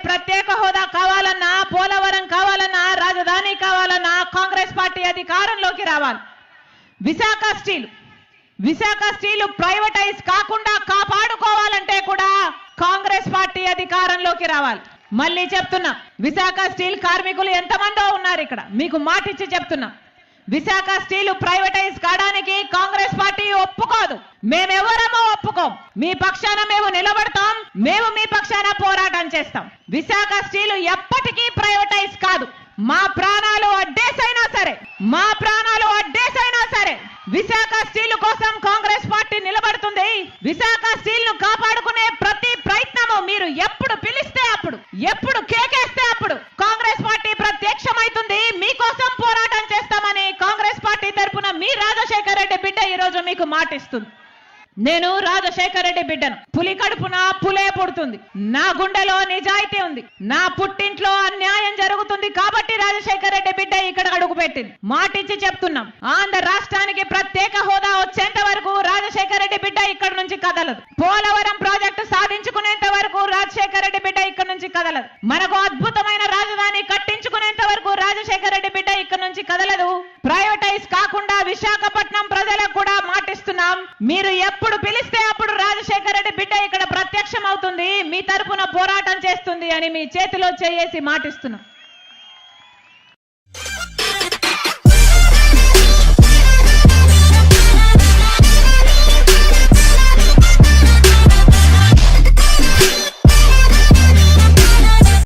ప్రత్యేక హోదా కావాలన్నా పోలవరం కావాలన్నా రాజధాని కావాలన్నా కాంగ్రెస్ పార్టీ అధికారంలోకి రావాలి. Visakha steel Visakha steel privatise కాకుండా కాపాడుకోవాలంటే కూడా కాంగ్రెస్ పార్టీ అధికారంలోకి రావాలి. మళ్ళీ చెప్తున్నా విశాఖ స్టీల్ కార్మికులు ఎంతమందో ఉన్నారు ఇక్కడ? మీకు మాటిచ్చి చెప్తున్నా. విశాఖ స్టీల్ ప్రైవేటైజ్ కావడానికి కాంగ్రెస్ పార్టీ ఒప్పుకోదు. మేమెవరమో? ఒప్పుకోం మీ పక్షాన మేము నిలబడతాం. మేము మీ పక్షాన పోరాటం చేస్తాం. విశాఖ స్టీల్ ఎప్పటికీ ప్రైవేటైజ్ కాదు. మా ప్రాణాలు అడ్డేసైనా సరే మా ప్రాణాలు అడ్డేసైనా సరే విశాఖ స్టీల్ కోసం కాంగ్రెస్ పార్టీ నిలబడుతుంది. విశాఖ స్టీల్ను కాపాడుకునే ప్రతి ప్రయత్నము మీరు ఎప్పుడు పిలిస్తే అప్పుడు ఎప్పుడు కేకేస్తే అప్పుడు కాంగ్రెస్ పార్టీ ప్రత్యక్షమైతుంది. మీకోసం పోరాటం చేస్తామని కాంగ్రెస్ పార్టీ తరపున మీ రాజశేఖర రెడ్డి బిడ్డ ఈ రోజు మీకు మాటిస్తుంది. నేను రాజశేఖర రెడ్డి బిడ్డను. పులి కడుపున పులే పుడుతుంది. నా గుండెలో నిజాయితీ ఉంది. నా పుట్టింట్లో అన్యాయం జరుగుతుంది కాబట్టి రాజశేఖర రెడ్డి బిడ్డ ఇక్కడ అడుగు పెట్టింది. మాటిచ్చి చెప్తున్నాం. ఆంధ్ర రాష్ట్రానికి ప్రత్యేక హోదా వచ్చేంత వరకు రాజశేఖర రెడ్డి బిడ్డ ఇక్కడ నుంచి కదలదు. పోలవరం ప్రాజెక్టు సాధించుకునేంత వరకు రాజశేఖర రెడ్డి బిడ్డ ఇక్కడ నుంచి కదలదు. మనకు అద్భుతమైన రాజధాని కట్టించుకునేంత వరకు రాజశేఖర రెడ్డి బిడ్డ ఇక్కడ నుంచి కదలదు. ప్రైవేటైజ్ కాకుండా విశాఖ మీరు ఎప్పుడు పిలిస్తే అప్పుడు రాజశేఖర రెడ్డి బిడ్డ ఇక్కడ ప్రత్యక్షం అవుతుంది మీ తరపున పోరాటం చేస్తుంది అని మీ చేతిలో చేసి మాటిస్తున్నాం.